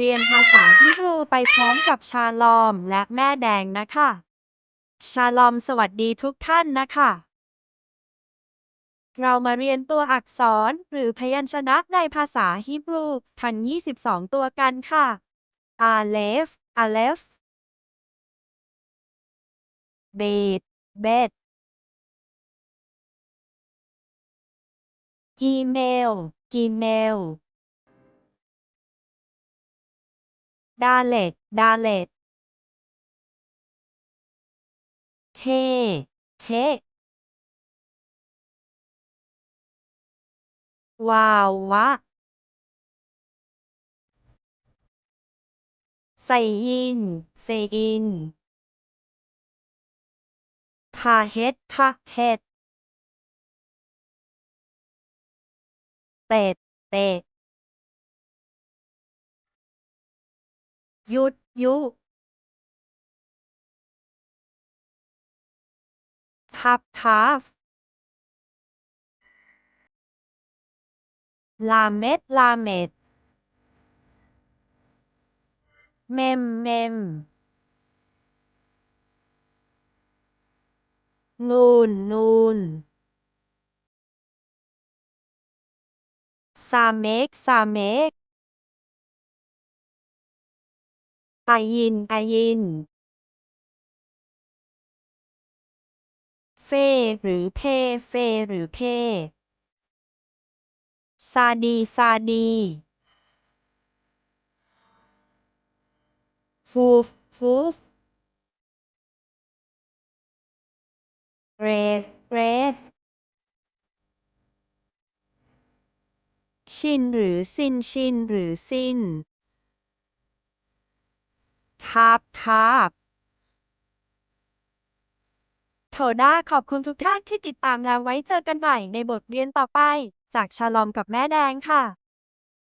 เรียนภาษาฮิบรูไปพร้อมกับชาลอมและแม่แดงนะคะ ชาลอมสวัสดีทุกท่านนะคะ เรามาเรียนตัวอักษรหรือพยัญชนะในภาษาฮิบรูทั้ง22 ตัวกันค่ะ อาเลฟ อาเลฟ เบดเบดอีเมล กีเมล ดาเลตดาเลตเฮเฮวาววะ ใส่ยิน เซอินทาเฮ็ดทาเฮ็ด เตดเตด หยุด ยุทับทับลาเม็ด ลาเม็ด เมม เมม นูน นูน ซาเมก ซาเมก ไอยิน ไอยิน เฟ หรือเพ เฟ หรือเพซาดี ซาดีฟูฟฟูฟเรสเรสชินหรือซินชินหรือซิน ทับทับโถด้าขอบคุณทุกท่านที่ติดตามแล้วไว้เจอกันใหม่ในบทเรียนต่อไป จากชาลอมกับแม่แดงค่ะ